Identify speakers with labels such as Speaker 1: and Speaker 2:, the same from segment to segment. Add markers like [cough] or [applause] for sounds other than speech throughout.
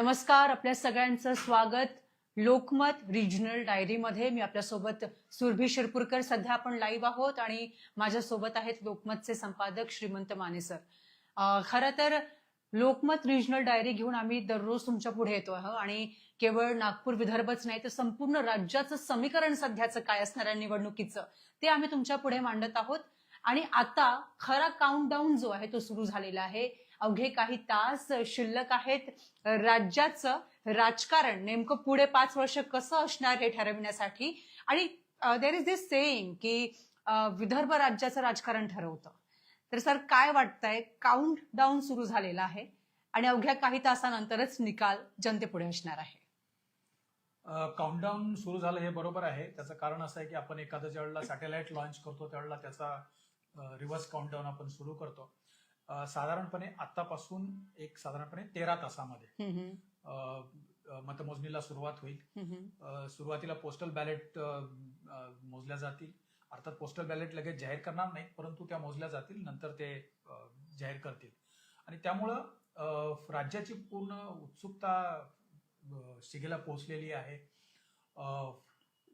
Speaker 1: नमस्कार आपल्या सगळ्यांचं स्वागत लोकमत रिजनल डायरीमध्ये मी आपल्यासोबत सुरभी शिरपूरकर. सध्या आपण लाईव्ह आहोत आणि माझ्यासोबत आहेत लोकमतचे संपादक श्रीमंत माने सर खरं तर लोकमत रिजनल डायरी घेऊन आम्ही दररोज तुमच्यापुढे येतो आहोत आणि केवळ नागपूर विदर्भच नाही तर संपूर्ण राज्याचं समीकरण सध्याचं काय असणार आहे निवडणुकीचं ते आम्ही तुमच्यापुढे मांडत आहोत. आणि आता खरा काउंटडाऊन जो आहे तो सुरू झालेला आहे. अवघे काही तास शिल्लक आहेत. राज्याचं राजकारण नेमकं पुढे पाच वर्ष कसं असणार हे ठरविण्यासाठी? आणि देर इज दिस सेईंग की विदर्भ राज्याचं राजकारण ठरवतं. तर सर काय वाटतंय? काउंट डाऊन सुरू झालेला आहे आणि अवघ्या काही तासानंतरच निकाल जनतेपुढे असणार आहे.
Speaker 2: काउंटडाऊन सुरू झालं हे बरोबर आहे. त्याचं कारण असं आहे की आपण एखाद्या ज्यावेळेला सॅटेलाइट लॉन्च करतो त्यावेळेला त्याचा रिव्हर्स काउंटडाऊन आपण सुरू करतो. साधारणपणे आतापासून एक साधारणपणे तेरा तासामध्ये. मतमोजणीला सुरुवात होईल. सुरुवातीला पोस्टल बॅलेट मोजल्या जातील. अर्थात पोस्टल बॅलेट लगेच जाहीर करणार नाहीत परंतु त्या मोजल्या जातील नंतर ते जाहीर करतील. आणि त्यामुळं राज्याची पूर्ण उत्सुकता शिगेला पोहोचलेली आहे.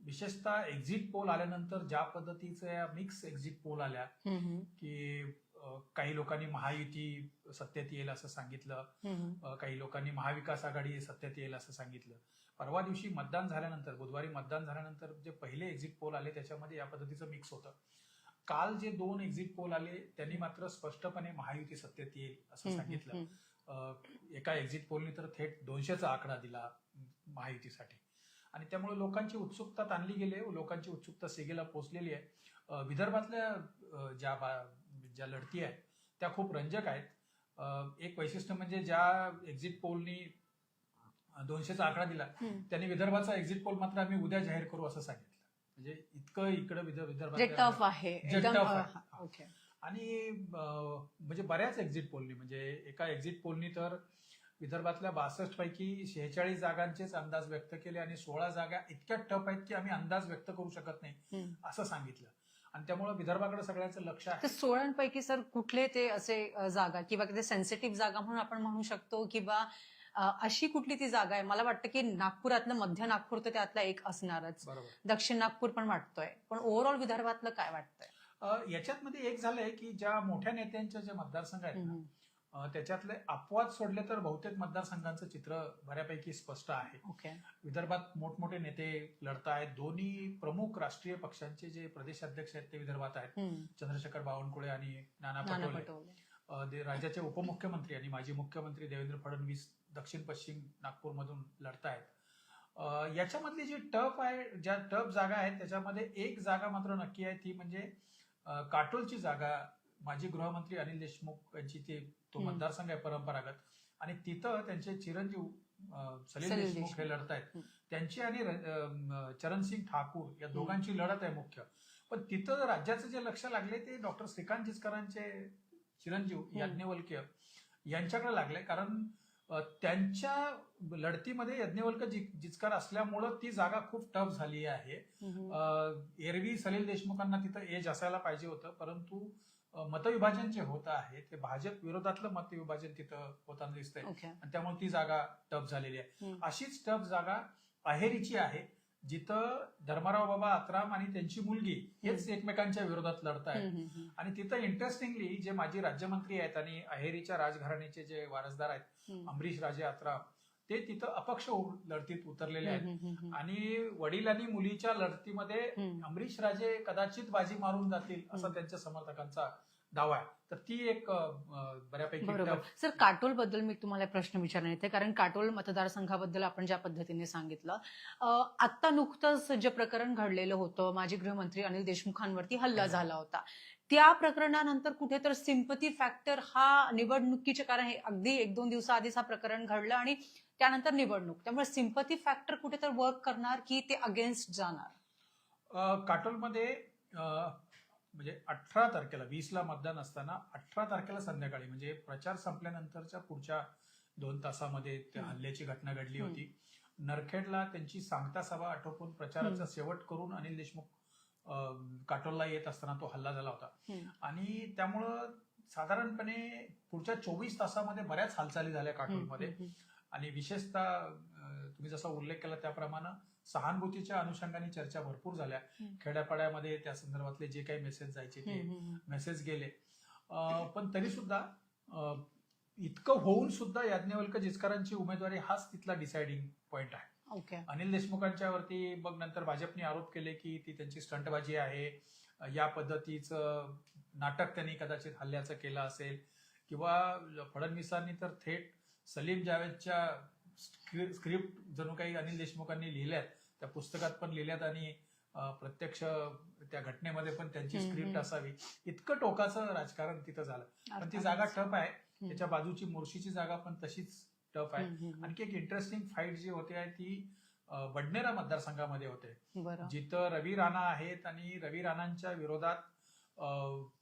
Speaker 2: विशेषतः एक्झिट पोल आल्यानंतर ज्या पद्धतीच्या मिक्स एक्झिट पोल आल्या की काही लोकांनी महायुती सत्तेत येईल असं सांगितलं. काही लोकांनी महाविकास आघाडी सत्तेत येईल असं सांगितलं. परवा दिवशी मतदान झाल्यानंतर बुधवारी मतदान झाल्यानंतर जे पहिले एक्झिट पोल आले त्याच्यामध्ये या पद्धतीचं मिक्स होतं. काल जे दोन एक्झिट पोल आले त्यांनी मात्र स्पष्टपणे महायुती सत्तेत येईल असं सांगितलं. एका एक्झिट पोलनी तर थेट दोनशेचा आकडा दिला महायुतीसाठी. आणि त्यामुळे लोकांची उत्सुकता ताणली गेली. लोकांची उत्सुकता सेगेला पोहोचलेली आहे. विदर्भातल्या ज्या बा- ज्या लढती आहेत त्या खूप रंजक आहेत. एक वैशिष्ट्य म्हणजे ज्या एक्झिट पोलनी दोनशेचा आकडा दिला. त्यांनी विदर्भाचा एक्झिट पोल मात्र आम्ही उद्या जाहीर करू असं सांगितलं. म्हणजे इतकं इकडं विदर्भ
Speaker 1: आहे
Speaker 2: आणि म्हणजे बऱ्याच एक्झिट पोलनी म्हणजे एका एक्झिट पोलनी तर विदर्भातल्या बासष्ट पैकी शेहेचाळीस जागांचेच अंदाज व्यक्त केले आणि सोळा जागा इतक्या टफ आहेत की आम्ही अंदाज व्यक्त करू शकत नाही. असं सांगितलं. आणि त्यामुळे विदर्भाकडे सगळ्यांचं लक्ष
Speaker 1: तर
Speaker 2: आहे
Speaker 1: सोळांपैकी सर कुठले ते असे जागा किंवा ते सेन्सिटिव्ह जागा म्हणून आपण म्हणू शकतो किंवा अशी कुठली ती जागा आहे? मला वाटतं की नागपुरातलं मध्य नागपूर तर त्यातला एक असणारच. दक्षिण नागपूर पण वाटतोय. पण ओव्हरऑल विदर्भातलं काय वाटतंय?
Speaker 2: याच्यात मध्ये एक झालंय की ज्या मोठ्या नेत्यांच्या जे मतदारसंघ आहेत त्याच्यातले अपवाद सोडले तर बहुतेक मतदारसंघांचं चित्र बऱ्यापैकी स्पष्ट आहे. विदर्भात मोठमोठे नेते लढत आहेत. दोन्ही प्रमुख राष्ट्रीय पक्षांचे जे प्रदेशाध्यक्ष आहेत ते विदर्भात आहेत. चंद्रशेखर बावनकुळे आणि नाना पटोले. राज्याचे उपमुख्यमंत्री आणि माजी मुख्यमंत्री देवेंद्र फडणवीस दक्षिण पश्चिम नागपूरमधून लढतायत अ, याच्यामधली जी टफ आहे ज्या टफ जागा आहेत त्याच्यामध्ये एक जागा मात्र नक्की आहे ती म्हणजे काटोलची जागा माजी गृहमंत्री अनिल देशमुख यांची ते तो. मतदारसंघ आहे परंपरागत. आणि तिथं त्यांचे चिरंजीव सलील देशमुख हे. लढतायत.
Speaker 1: हम्म.
Speaker 2: त्यांची आणि चरणसिंग ठाकूर या दोघांची लढत आहे मुख्य. पण तिथं राज्याचं जे लक्ष लागले ते डॉक्टर श्रीकांत जिचकरांचे चिरंजीव याज्ञवल्क्य यांच्याकडे लागले. कारण त्यांच्या लढतीमध्ये यज्ञवल्क्य जि- जिचकार असल्यामुळं ती जागा खूप टफ झाली आहे. एरवी सलील देशमुखांना तिथं एज असायला पाहिजे होतं. परंतु मतविभाजन जे होत आहे ते भाजप विरोधातलं मतविभाजन तिथं होताना दिसतंय. आणि त्यामुळे ती जागा टफ झालेली आहे. अशीच टफ जागा अहेरीची आहे जिथं धर्माराव बाबा आत्राम आणि त्यांची मुलगी हेच एकमेकांच्या विरोधात लढत आहेत
Speaker 1: हम्म,
Speaker 2: आणि तिथं इंटरेस्टिंगली जे माजी राज्यमंत्री आहेत आणि अहेरीच्या राजघराण्याचे जे वारसदार आहेत. अमरीश राजे आत्राम ते तिथं अपक्ष लढतीत उतरलेले आहेत. आणि वडील आणि मुलीच्या लढतीमध्ये. अमरीश राजे कदाचित बाजी मारून जातील असा. त्यांच्या समर्थकांचा दावा आहे. तर ती एक बऱ्यापैकी
Speaker 1: बरोबर. सर काटोलबद्दल मी तुम्हाला प्रश्न विचारणार येते कारण काटोल मतदारसंघाबद्दल आपण ज्या पद्धतीने सांगितलं अं, आत्ता नुकतंच जे प्रकरण घडलेलं होतं माजी गृहमंत्री अनिल देशमुखांवरती हल्ला झाला होता. त्या प्रकरणानंतर कुठे तर सिम्पती फॅक्टर हा निवडणुकीचे कारण हे अगदी एक दोन दिवसाआधीच हा प्रकरण घडलं आणि त्यानंतर निवडणूक. त्यामुळे सिम्पती फॅक्टर कुठे तर वर्क करणार की ते अगेन्स्ट जाणार?
Speaker 2: काटोलमध्ये म्हणजे अठरा तारखेला वीसला मतदान असताना अठरा तारखेला संध्याकाळी म्हणजे प्रचार संपल्यानंतरच्या पुढच्या दोन तासामध्ये त्या. हल्ल्याची घटना घडली. होती नरखेडला त्यांची सांगता सभा आटोपून प्रचाराचा शेवट करून अनिल देशमुख काटोलला येत असताना तो हल्ला झाला होता. आणि त्यामुळं साधारणपणे पुढच्या चोवीस तासामध्ये बऱ्याच हालचाली झाल्या काटोलमध्ये आणि विशेषतः तुम्ही जसा उल्लेख केला त्याप्रमाणे सहानुभूतीच्या अनुषंगाने चर्चा भरपूर झाल्या. खेड्यापाड्यामध्ये त्या संदर्भातले जे काही मेसेज जायचे ते मेसेज गेले. पण तरी सुद्धा इतकं होऊन सुद्धा याज्ञवल्क जिचकरांची उमेदवारी हाच तिथला डिसाइडिंग पॉइंट आहे.
Speaker 1: ओके
Speaker 2: अनिल देशमुखांच्या वरती मग नंतर भाजपने आरोप केले की ती त्यांची स्टंटबाजी आहे. या पद्धतीचं नाटक त्यांनी कदाचित हल्ल्याचं केलं असेल. किंवा फडणवीसांनी तर थेट सलीम जावेदच्या स्क्रि- स्क्रिप्ट जणू काही अनिल देशमुखांनी लिहिल्यात. त्या पुस्तकात पण लिहिल्यात आणि प्रत्यक्ष त्या घटनेमध्ये पण त्यांची स्क्रिप्ट. असावी. इतकं टोकाचं राजकारण तिथं झालं. पण ती जागा टफ आहे. त्याच्या बाजूची मोर्शीची जागा पण तशीच टफ आहे. आणखी एक इंटरेस्टिंग फाईट जी होते आहे ती बडनेरा मतदारसंघामध्ये होते. जिथं रवी राणा आहेत आणि रवी राणांच्या विरोधात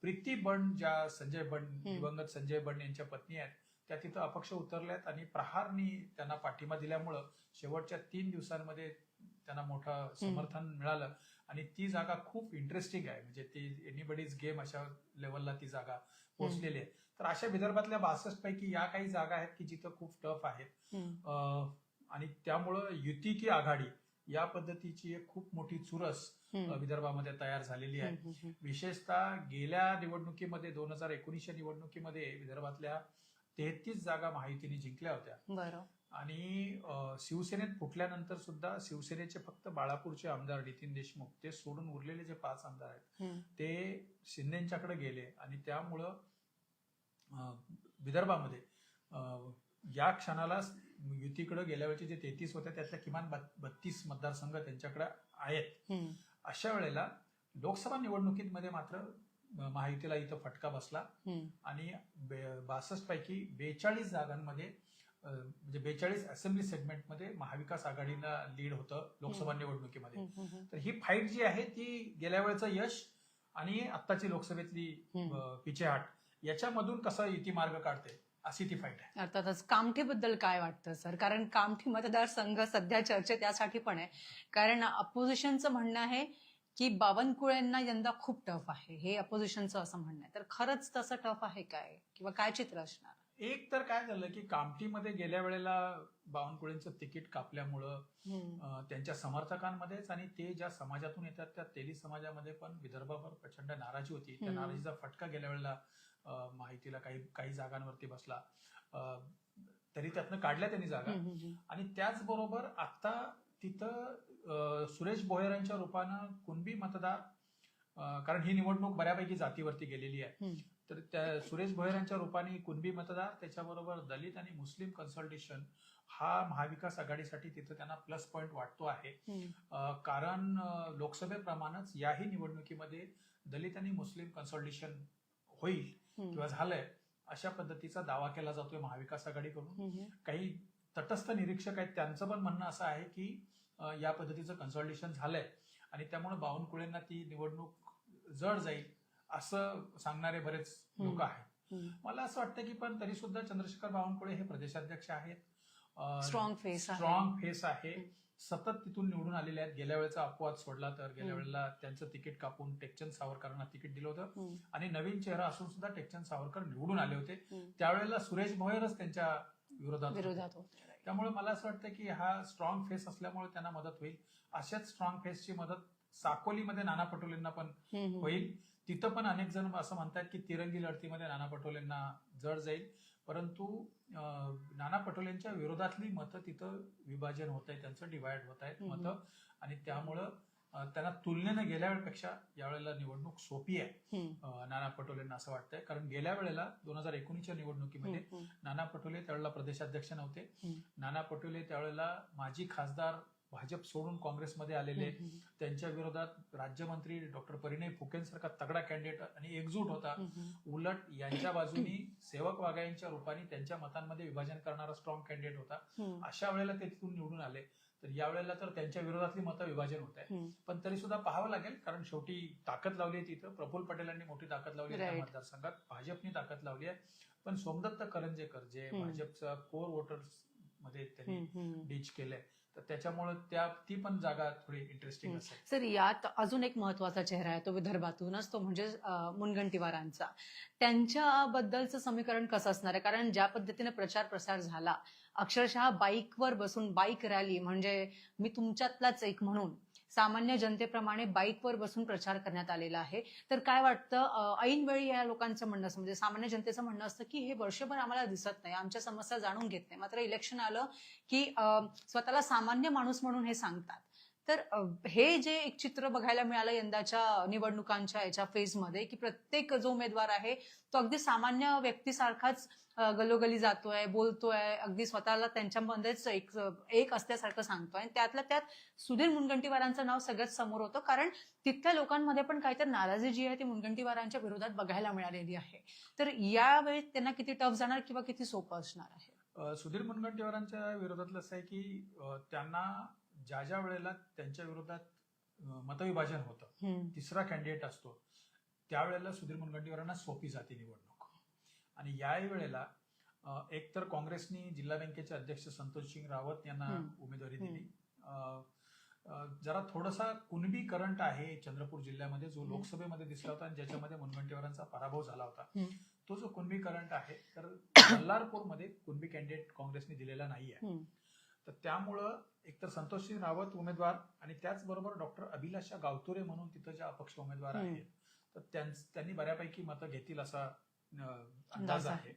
Speaker 2: प्रीती बंड ज्या संजय बंड दिवंगत संजय बंड यांच्या पत्नी आहेत त्या तिथं अपक्ष उतरल्यात आणि प्रहारनी त्यांना पाठिंबा दिल्यामुळं शेवटच्या तीन दिवसांमध्ये त्यांना मोठं समर्थन मिळालं. आणि ती जागा खूप इंटरेस्टिंग आहे. म्हणजे ती एनिबडीज गेम अशा लेवलला ती जागा पोहोचलेली आहे. तर अशा विदर्भातल्या बासष्ट पैकी या काही जागा आहेत की जिथं खूप टफ आहेत. आणि त्यामुळं युती की आघाडी या पद्धतीची एक खूप मोठी चुरस विदर्भामध्ये तयार झालेली आहे. विशेषतः गेल्या निवडणुकीमध्ये दोन हजार एकोणीसच्या निवडणुकीमध्ये विदर्भातल्या तेहतीस जागा महायुतीने जिंकल्या होत्या. आणि शिवसेनेत फुटल्यानंतर सुद्धा शिवसेनेचे फक्त बाळापूरचे आमदार नितीन देशमुख ते सोडून उरलेले जे पाच आमदार आहेत ते शिंदेच्याकडे गेले आणि त्यामुळं विदर्भामध्ये या क्षणाला युतीकडे गेल्या वेळचे जे तेहतीस होते त्यातल्या किमान बत्तीस मतदारसंघ त्यांच्याकडे आहेत. अशा वेळेला लोकसभा निवडणुकीमध्ये मात्र महायुतीला इथं फटका बसला आणि बासष्ट पैकी बेचाळीस जागांमध्ये म्हणजे बेचाळीस असेंब्ली सेगमेंटमध्ये महाविकास आघाडीला लीड होतं लोकसभा निवडणुकीमध्ये. तर ही फाईट जी आहे ती गेल्या वेळचं यश आणि आत्ताची लोकसभेतली पिछेहाट याच्यामधून कसं युती मार्ग काढते अशी ती फाईट आहे.
Speaker 1: अर्थातच कामठीबद्दल काय वाटतं सर? कारण कामठी मतदारसंघ सध्या चर्चेत यासाठी पण आहे. कारण अपोजिशनचं म्हणणं आहे की बावनकुळेंना यंदा खूप टफ आहे. हे अपोजिशनचं असं म्हणणं आहे. तर खरंच तसं टफ आहे काय? किंवा काय चित्र असणार?
Speaker 2: एक तर काय झालं की कामठीमध्ये गेल्या वेळेला बावनकुळेंचं तिकीट कापल्यामुळं त्यांच्या समर्थकांमध्येच आणि ते ज्या समाजातून येतात त्या तेली समाजामध्ये पण विदर्भावर प्रचंड नाराजी होती त्या. नाराजीचा फटका गेल्या वेळेला माहितीला काही काही जागांवरती बसला तरी त्यातनं काढल्या त्यांनी जागा. आणि त्याचबरोबर आता तिथं सुरेश भोयरांच्या रूपानं कुणबी मतदार कारण ही निवडणूक बऱ्यापैकी जातीवरती गेलेली आहे. तर त्या सुरेश भोयरांच्या रूपाने कुणबी मतदार त्याच्याबरोबर दलित आणि मुस्लिम कन्सल्टेशन हा महाविकास आघाडीसाठी तिथं त्यांना प्लस पॉईंट वाटतो आहे. कारण लोकसभेप्रमाणेच याही निवडणुकीमध्ये दलित आणि मुस्लिम कन्सल्टेशन होईल किंवा झालंय अशा पद्धतीचा दावा केला जातोय महाविकास आघाडीकडून. काही तटस्थ निरीक्षक आहेत त्यांचं पण म्हणणं असं आहे की या पद्धतीचं कन्सल्टेशन झालंय आणि त्यामुळे बावनकुळेंना ती निवडणूक जड जाईल. असं सांगणारे बरेच लोक. आहेत. मला असं वाटतं की पण तरी सुद्धा चंद्रशेखर बावनकुळे हे प्रदेशाध्यक्ष आहेत
Speaker 1: face आहे.
Speaker 2: स्ट्रॉंग फेस आहे. सतत तिथून निवडून आलेले आहेत गेल्या वेळेचा अपवाद सोडला तर गेल्या. वेळेला त्यांचं तिकीट कापून टेकचंद सावरकरांना तिकीट दिलं होतं आणि नवीन चेहरा असून सुद्धा टेकचंद सावरकर निवडून आले होते. त्यावेळेला सुरेश भोयरच त्यांच्या विरोधात त्यामुळे मला असं वाटतं की हा स्ट्रॉंग फेस असल्यामुळे त्यांना मदत होईल अशाच स्ट्रॉंग फेसची मदत साकोलीमध्ये नाना पटोलेंना पण. होईल तिथं पण अनेक जण असं म्हणतात की तिरंगी लढतीमध्ये नाना पटोलेंना जड जाईल परंतु नाना पटोलेंच्या विरोधातली मतं तिथं विभाजन होत आहे त्यांचं डिवाइड होत आहेत. मतं आणि त्यामुळं त्यांना तुलनेनं गेल्या वेळेपेक्षा यावेळेला निवडणूक सोपी आहे नाना पटोलेंना असं वाटतंय कारण गेल्या वेळेला दोन हजार एकोणीसच्या निवडणुकीमध्ये. नाना पटोले त्यावेळेला प्रदेशाध्यक्ष नव्हते. नाना पटोले त्यावेळेला माजी खासदार भाजप सोडून काँग्रेसमध्ये आलेले. त्यांच्या विरोधात राज्यमंत्री डॉक्टर परिणय फुकेंसारखा तगडा कॅन्डिडेट आणि एकजूट होता. उलट यांच्या बाजूनी सेवक वाघायांच्या रूपाने त्यांच्या मतांमध्ये विभाजन करणारा स्ट्रॉंग कॅन्डिडेट होता अशा वेळेला ते तिथून निवडून आले तर यावेळेला तर त्यांच्या विरोधातली मतं विभाजन होत आहे. पण तरी सुद्धा पाहावं लागेल कारण शेवटी ताकद लावली आहे तिथं प्रफुल्ल पटेलांनी मोठी ताकद लावली आहे. मतदारसंघात भाजपनी ताकद लावली आहे पण सोमदत्त करंजेकर जे. भाजपचा कोर वोटर्समध्ये त्यांनी. डीच केलंय तर त्याच्यामुळे त्या ती पण जागा थोडी इंटरेस्टिंग. असेल.
Speaker 1: सर यात अजून एक महत्त्वाचा चेहरा आहे तो विदर्भातूनच तो म्हणजे मुनगंटीवारांचा. त्यांच्याबद्दलचं समीकरण कसं असणार आहे? कारण ज्या पद्धतीने प्रचार प्रसार झाला अक्षरशः बाईकवर बसून बाईक रॅली म्हणजे मी तुमच्यातलाच एक म्हणून सामान्य जनतेप्रमाणे बाईकवर बसून प्रचार करण्यात आलेला आहे. तर काय वाटतं ऐनवेळी या लोकांचं म्हणणं असतं म्हणजे सामान्य जनतेचं म्हणणं असतं की हे वर्षभर आम्हाला दिसत नाही आमच्या समस्या जाणून घेत नाही. मात्र इलेक्शन आलं की अं, स्वतःला सामान्य माणूस म्हणून हे सांगतात. तर हे जे एक चित्र बघायला मिळालं यंदाच्या निवडणुकांच्या याच्या फेजमध्ये की प्रत्येक जो उमेदवार आहे तो अगदी सामान्य व्यक्तीसारखाच गलोगली जातोय बोलतोय अगदी स्वतःला त्यांच्यामध्येच एक एक असल्यासारखं सांगतोय. आणि त्यातल्या त्यात सुधीर मुनगंटीवारांचं नाव सगळ्यात समोर होतं कारण तिथल्या लोकांमध्ये पण काहीतरी नाराजी जी आहे ती मुनगंटीवारांच्या विरोधात बघायला मिळालेली आहे. तर यावेळी त्यांना किती टफ जाणार किंवा किती सोपं असणार आहे?
Speaker 2: सुधीर मुनगंटीवारांच्या विरोधातलं असं आहे की त्यांना ज्या ज्या वेळेला त्यांच्या विरोधात मतविभाजन होतं. तिसरा कॅन्डिडेट असतो त्यावेळेला सुधीर मुनगंटीवारांना सोपी जाते निवडणूक आणि याही वेळेला अ, एक तर काँग्रेसनी जिल्हा बँकेचे अध्यक्ष संतोष सिंग रावत यांना. उमेदवारी दिली जरा थोडासा कुणबी करंट आहे चंद्रपूर जिल्ह्यामध्ये जो. लोकसभेमध्ये दिसला होता आणि ज्याच्यामध्ये मुनगंटीवारांचा पराभव झाला होता. तो जो कुणबी करंट आहे तर [coughs] बल्लारपूरमध्ये कुणबी कॅन्डिडेट काँग्रेसने दिलेला नाहीये. तर त्यामुळं एकतर संतोषसिंग रावत उमेदवार आणि त्याचबरोबर डॉक्टर अभिलाषा गावतुरे म्हणून तिथं ज्या अपक्ष उमेदवार. आहेत तर त्यांनी बऱ्यापैकी मतं घेतील असा
Speaker 1: अंदाज आहे.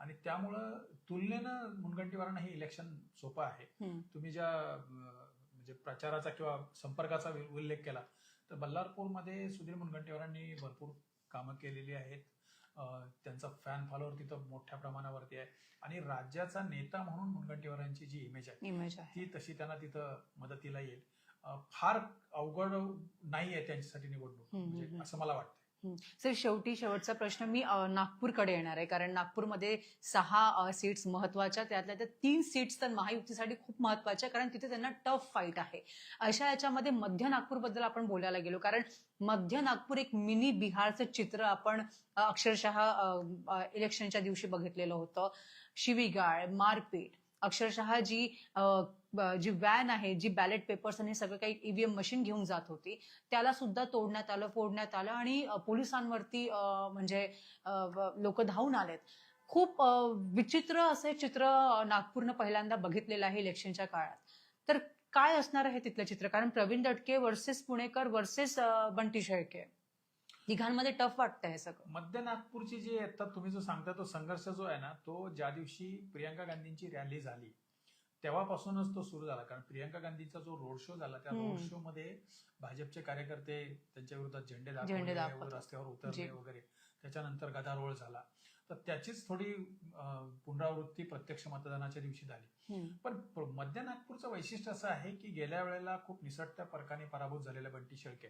Speaker 2: आणि त्यामुळं तुलनेनं मुनगंटीवारांना हे इलेक्शन सोपं आहे. तुम्ही ज्या म्हणजे प्रचाराचा किंवा संपर्काचा उल्लेख केला तर बल्लारपूरमध्ये सुधीर मुनगंटीवारांनी भरपूर कामं केलेली आहेत त्यांचा फॅन फॉलोअर तिथं मोठ्या प्रमाणावरती आहे. आणि राज्याचा नेता म्हणून मुनगंटीवारांची जी इमेज आहे ती तशी त्यांना तिथं मदतीला येईल. फार अवघड नाही आहे त्यांच्यासाठी निवडणूक. म्हणजे. असं मला वाटतं
Speaker 1: सर शेवटी शेवटचा प्रश्न मी नागपूरकडे येणार आहे. कारण नागपूरमध्ये सहा सीट्स महत्त्वाच्या. त्यातल्या त्या तीन सीट्स तर महायुतीसाठी खूप महत्त्वाच्या. कारण तिथे त्यांना टफ फाईट आहे. अशा याच्यामध्ये मध्य नागपूरबद्दल आपण बोलायला गेलो. कारण मध्य नागपूर एक मिनी बिहारचं चित्र आपण अक्षरशः इलेक्शनच्या दिवशी बघितलेलं होतं. शिवीगाळ मारपीट. अक्षरशः जी जी व्हॅन आहे जी बॅलेट पेपर्स आणि सगळं काही ईव्हीएम मशीन घेऊन जात होती त्याला सुद्धा तोडण्यात आलं फोडण्यात आलं आणि पोलिसांवरती म्हणजे लोक धावून आलेत. खूप विचित्र असे चित्र नागपूरनं पहिल्यांदा बघितलेलं आहे इलेक्शनच्या काळात. तर काय असणार आहे तिथलं चित्र? कारण प्रवीण दटके वर्सेस पुणेकर वर्सेस बंटी शेळके. तिघांमध्ये टफ वाटतं हे सगळं.
Speaker 2: मध्य नागपूरची जी आता तुम्ही जो सांगता तो संघर्ष जो आहे ना तो ज्या दिवशी प्रियंका गांधींची रॅली झाली तेव्हापासूनच तो सुरू झाला कारण प्रियंका गांधीचा जो रोड शो झाला त्या. रोड शो मध्ये भाजपचे कार्यकर्ते त्यांच्या विरोधात झेंडे दाखवले. रस्त्यावर. उतरले वगैरे त्याच्यानंतर गदारोळ झाला तर त्याचीच थोडी पुनरावृत्ती प्रत्यक्ष मतदानाच्या दिवशी झाली. पण मध्य नागपूरचं वैशिष्ट्य असं आहे की गेल्या वेळेला खूप निसटत्या फरकाने पराभूत झालेल्या बंटी शेळके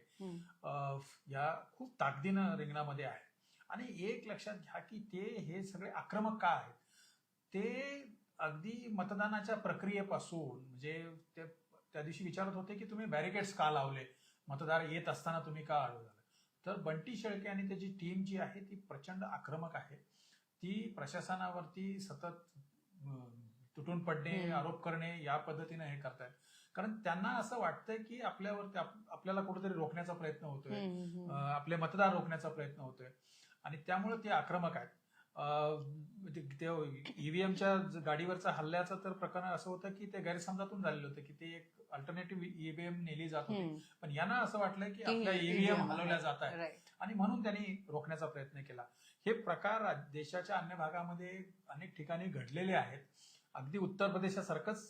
Speaker 2: या खूप ताकदीनं रिंगणामध्ये आहे आणि एक लक्षात घ्या की ते हे सगळे आक्रमक का आहेत ते अगदी मतदानाच्या प्रक्रियेपासून म्हणजे ते त्या दिवशी विचारत होते की तुम्ही बॅरिकेड्स का लावले? मतदार येत असताना तुम्ही का आढळ झाला तर बंटी शेळके आणि त्याची टीम जी आहे ती प्रचंड आक्रमक आहे. ती प्रशासनावरती सतत तुटून पडणे. आरोप करणे या पद्धतीने हे करतायत. कारण त्यांना असं वाटतंय की आपल्यावरती आप- आपल्याला कुठेतरी रोखण्याचा प्रयत्न होतोय. आपले मतदार रोखण्याचा प्रयत्न होतोय. आणि त्यामुळे ते आक्रमक आहेत. ईव्हीएमच्या गाडीवरचा हल्ल्याचं तर प्रकरण असं होतं की ते गैरसमजातून झालेलं होतं की ते एक अल्टरनेटिव्ह ईव्हीएम नेली जात होती. पण यांना असं वाटलं की आपल्या ईव्हीएम हलवल्या जात आहेत. आणि म्हणून त्यांनी रोखण्याचा प्रयत्न केला हे प्रकार देशाच्या अन्य भागामध्ये अनेक ठिकाणी घडलेले आहेत अगदी उत्तर प्रदेशासारखंच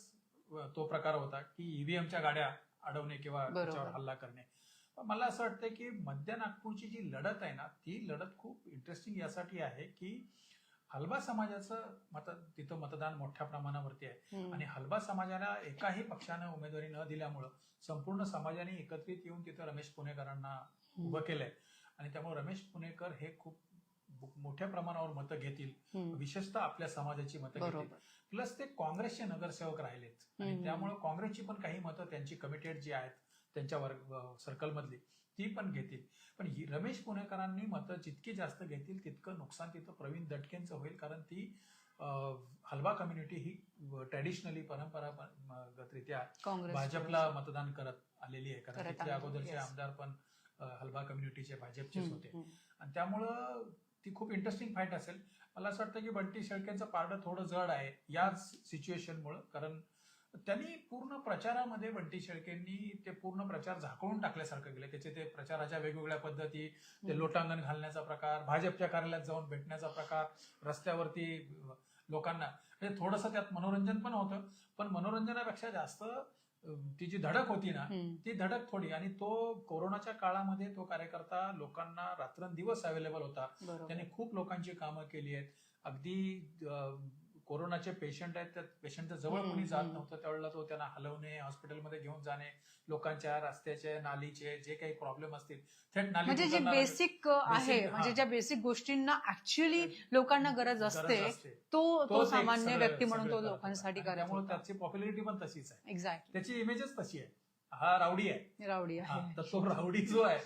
Speaker 2: तो प्रकार होता की ईव्हीएमच्या गाड्या अडवणे किंवा. त्याच्यावर हल्ला करणे मला असं वाटतं की मध्य नागपूरची जी लढत आहे ना ती लढत खूप इंटरेस्टिंग यासाठी आहे की हलबा समाजाचं मत तिथं मतदान मोठ्या प्रमाणावरती आहे. आणि हलबा समाजाला एकाही पक्षानं उमेदवारी न दिल्यामुळं संपूर्ण समाजाने एकत्रित येऊन तिथं रमेश पुणेकरांना उभं केलंय. आणि त्यामुळे रमेश पुणेकर हे खूप मोठ्या प्रमाणावर मतं घेतील. विशेषतः आपल्या समाजाची मतं घेतील. प्लस ते काँग्रेसचे नगरसेवक राहिलेत. आणि. त्यामुळे काँग्रेसची पण काही मतं त्यांची कमिटेड जी आहेत त्यांच्या वर्ग सर्कल मधली ती पण घेतील. पण ही रमेश पुणेकरांनी मतं जितकी जास्त घेतील तितकं नुकसान तिथं प्रवीण दटकेंचं होईल कारण ती हलवा कम्युनिटी ही ट्रॅडिशनली परंपरागतरित्या भाजपला मतदान करत आलेली आहे. कारण
Speaker 1: करत
Speaker 2: तिथले
Speaker 1: आलेली,
Speaker 2: अगोदरचे. आमदार पण हलवा कम्युनिटीचे भाजपचेच होते. आणि त्यामुळं ती खूप इंटरेस्टिंग फाईट असेल. मला असं वाटतं की बंटी शेळकेंचं पारडं थोडं जड आहे याच सिच्युएशनमुळं कारण त्यांनी पूर्ण प्रचारामध्ये बंटी शेळकेंनी ते पूर्ण प्रचार झाकळून टाकल्यासारखं केलं. त्याचे ते प्रचाराच्या वेगवेगळ्या पद्धती ते. लोटांगण घालण्याचा प्रकार भाजपच्या कार्यालयात जाऊन भेटण्याचा प्रकार रस्त्यावरती लोकांना. म्हणजे थोडंसं त्यात मनोरंजन पण होतं. पण मनोरंजनापेक्षा जास्त ती जी धडक होती ना. ती धडक थोडी. आणि तो कोरोनाच्या काळामध्ये तो कार्यकर्ता लोकांना रात्रंदिवस अवेलेबल होता. त्याने खूप लोकांची कामं केली आहेत. अगदी कोरोनाचे पेशंट आहेत त्या पेशंटच्या जवळ कोणी जात. नव्हतं त्यावेळेला तो त्यांना हलवणे हॉस्पिटलमध्ये घेऊन जाणे लोकांच्या रस्त्याचे नालीचे जे काही प्रॉब्लेम असतील थेट नाली
Speaker 1: म्हणजे जे बेसिक आहे म्हणजे. ज्या बेसिक गोष्टींना ऍक्च्युअली लोकांना गरज असते तो तो सामान्य व्यक्ती म्हणून तो लोकांसाठी
Speaker 2: त्यामुळे त्याची पॉप्युलरिटी पण तशीच आहे.
Speaker 1: एक्झॅक्टली
Speaker 2: त्याची इमेजच तशी आहे. हा रावडी आहे.
Speaker 1: रावडी आहे.
Speaker 2: तर तो रावडी जो आहे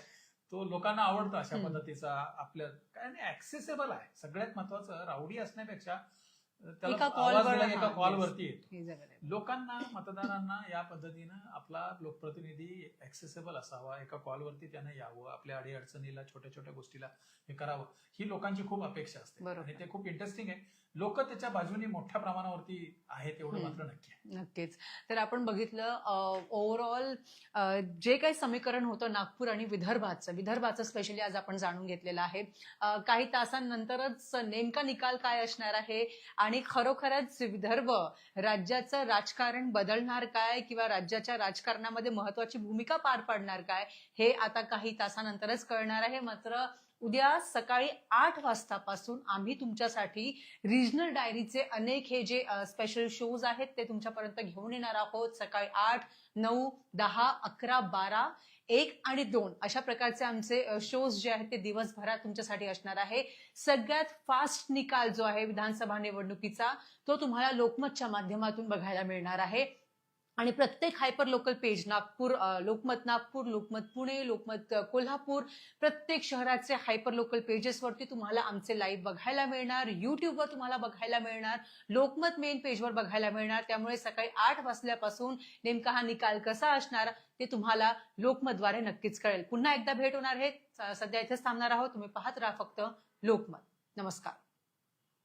Speaker 2: तो लोकांना आवडतो अशा. पद्धतीचा आपल्या काय नाही ऍक्सेसेबल आहे. सगळ्यात महत्वाचं रावडी असण्यापेक्षा
Speaker 1: एका
Speaker 2: कॉलवरती. लोकांना मतदारांना या पद्धतीनं आपला लोकप्रतिनिधी ऍक्सेसेबल असावा एका कॉलवरती त्यानं यावं आपल्या अडीअडचणीला छोट्या छोट्या गोष्टीला हे करावं ही लोकांची खूप अपेक्षा असते. आणि ते खूप इंटरेस्टिंग आहे लोक त्याच्या बाजूने मोठ्या प्रमाणावरती आहेत एवढं. मात्र नक्की आहे.
Speaker 1: नक्कीच. तर आपण बघितलं ओव्हरऑल जे काही समीकरण होतं नागपूर आणि विदर्भाचं विदर्भाचं स्पेशली आज आपण जाणून घेतलेलं आहे. काही तासांनंतरच नेमका निकाल काय असणार आहे आणि खरोखरच विदर्भ राज्याचं राजकारण बदलणार काय किंवा राज्याच्या राजकारणामध्ये महत्वाची भूमिका पार पाडणार काय हे आता काही तासानंतरच कळणार आहे. मात्र उद्या सकाळी आठ वाजतापासून आम्ही तुमच्यासाठी रिजनल डायरीचे अनेक हे जे स्पेशल शोज आहेत ते तुमच्यापर्यंत घेऊन येणार आहोत. सकाळी आठ नऊ दहा अकरा बारा एक आणि दोन अशा प्रकारचे आमचे शोज जे आहेत ते दिवसभरात तुमच्यासाठी असणार आहे. सगळ्यात फास्ट निकाल जो आहे विधानसभा निवडणुकीचा तो तुम्हाला लोकमतच्या माध्यमातून बघायला मिळणार आहे. आणि प्रत्येक hyper local page Nagpur Lokmat Nagpur Lokmat Pune Lokmat Kolhapur प्रत्येक शहराचे हायपर लोकल पेजेसवरती तुम्हाला आमचे लाईव्ह बघायला मिळणार युट्यूबवर तुम्हाला बघायला मिळणार लोकमत मेन पेजवर बघायला मिळणार. त्यामुळे सकाळी आठ वाजल्यापासून नेमका हा निकाल कसा असणार ते तुम्हाला लोकमतद्वारे नक्कीच कळेल. पुन्हा एकदा भेट होणार हे सध्या इथेच थांबणार आहोत. तुम्ही पाहत राहा फक्त लोकमत. नमस्कार.